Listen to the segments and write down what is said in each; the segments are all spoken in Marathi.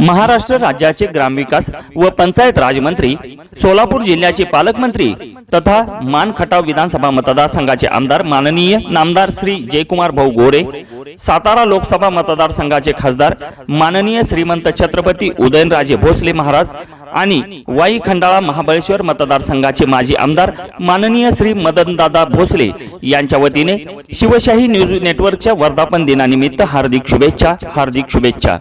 महाराष्ट्र राज्याचे ग्रामविकास व पंचायत राजमंत्री सोलापूर जिल्ह्याचे पालकमंत्री तथा मानखटाव विधानसभा मतदारसंघाचे आमदार माननीय नामदार श्री जयकुमार भाऊ गोरे सातारा लोकसभा मतदारसंघाचे खासदार माननीय श्रीमंत छत्रपती उदयनराजे भोसले महाराज आणि वाई खंडाळा महाबळेश्वर मतदारसंघाचे माजी आमदार माननीय श्री मदनदादा भोसले यांच्या वतीने शिवशाही न्यूज नेटवर्कच्या वर्धापन दिनानिमित्त हार्दिक शुभेच्छा हार्दिक शुभेच्छा.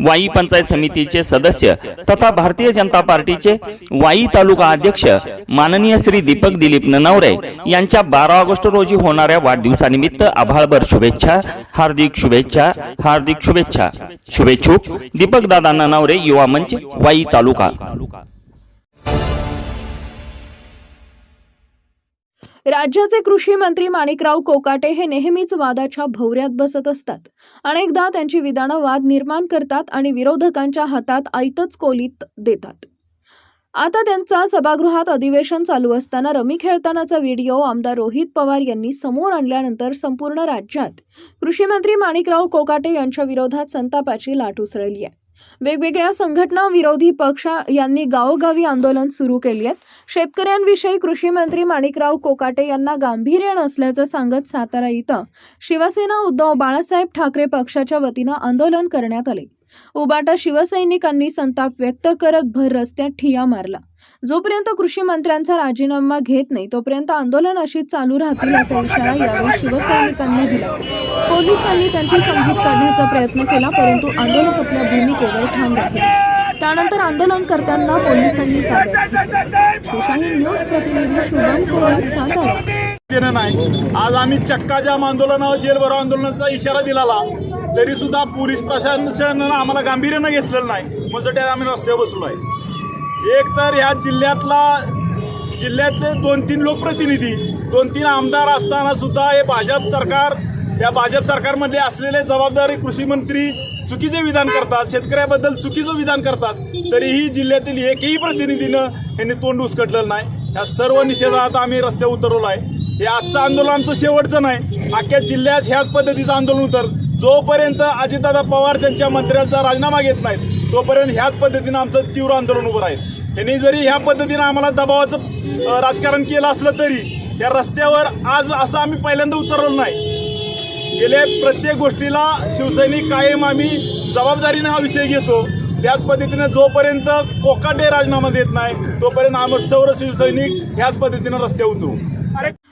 वाई पंचायत समितीचे सदस्य तथा भारतीय जनता पार्टीचे वाई तालुका अध्यक्ष माननीय श्री दीपक दिलीप ननवरे यांच्या बारा ऑगस्ट रोजी होणाऱ्या वाढदिवसानिमित्त आभाळभर शुभेच्छा हार्दिक हार्दिक शुभेच्छा हार्दिक शुभेच्छा. शुभेच्छुक दीपक दादा ननवरे युवा मंच वाई तालुका. राज्याचे कृषी मंत्री माणिकराव कोकाटे हे नेहमीच वादाच्या भोवऱ्यात बसत असतात. अनेकदा त्यांची विधानं वाद निर्माण करतात आणि विरोधकांच्या हातात आयतच कोलीत देतात. आता त्यांचा सभागृहात अधिवेशन चालू असताना रमी खेळतानाचा व्हिडिओ आमदार रोहित पवार यांनी समोर आणल्यानंतर संपूर्ण राज्यात. कृषी मंत्री माणिकराव कोकाटे यांच्या विरोधात संतापाची लाट उसळली आहे. वेगवेगळ्या संघटना विरोधी पक्ष यांनी गावोगावी आंदोलन सुरू केली आहेत शेतकऱ्यांविषयी कृषी मंत्री माणिकराव कोकाटे यांना गांभीर्य नसल्याचं सांगत सातारा इथं शिवसेना उद्धव बाळासाहेब ठाकरे पक्षाच्या वतीनं आंदोलन करण्यात आले. उबाटा शिवसैनिकांनी संताप व्यक्त करत भर रस्त्यात ठिया मारला. जोपर्यंत कृषी मंत्र्यांचा राजीनामा घेत नाही तोपर्यंत आंदोलन अशीच चालू राहतील असा इशारा यावेळी शिवसैनिकांनी दिला. पोलिसांनी त्यांची समजूत काढण्याचा प्रयत्न केला परंतु आंदोलक आपल्या भूमिकेवर ठाम राहिले. त्यानंतर आंदोलन करताना पोलिसांनी न्यूज प्रतिनिधी शुभम कोळी सातारा नाही. आज आम्ही चक्का जाम आंदोलनावर जेलभरो आंदोलनाचा इशारा दिलाला. तरी सुद्धा पोलीस प्रशासनानं आम्हाला गांभीर्यानं घेतलेलं नाही. मग आम्ही रस्त्यावर बसलो आहे एक तर ह्या जिल्ह्यातला जिल्ह्यातले दोन तीन लोकप्रतिनिधी दोन तीन आमदार असताना सुद्धा हे भाजप सरकार या भाजप सरकारमधले असलेले जबाबदारी कृषी मंत्री चुकीचे विधान करतात शेतकऱ्याबद्दल चुकीचं विधान करतात तरीही जिल्ह्यातील एकही प्रतिनिधीनं यांनी तोंड उचकटलेलं नाही. या सर्व निषेधात आम्ही रस्त्यावर उतरवलं आहे हे आजचं आंदोलन आमचं शेवटचं नाही. अख्ख्या जिल्ह्यात ह्याच पद्धतीचं आंदोलन उतर जोपर्यंत अजितदादा पवार त्यांच्या मंत्र्यांचा राजीनामा घेत नाहीत तोपर्यंत ह्याच पद्धतीनं आमचं तीव्र आंदोलन उभं राहील. यांनी जरी ह्या पद्धतीनं आम्हाला दबावाचं राजकारण केलं असलं तरी या रस्त्यावर आज असं आम्ही पहिल्यांदा उतरलो नाही. गेल्या प्रत्येक गोष्टीला शिवसैनिक कायम आम्ही जबाबदारीनं हा विषय घेतो. त्याच पद्धतीनं जोपर्यंत कोकाटे राजीनामा देत नाही तोपर्यंत आम्ही सर्व शिवसैनिक ह्याच पद्धतीनं रस्त्यावर उतरू.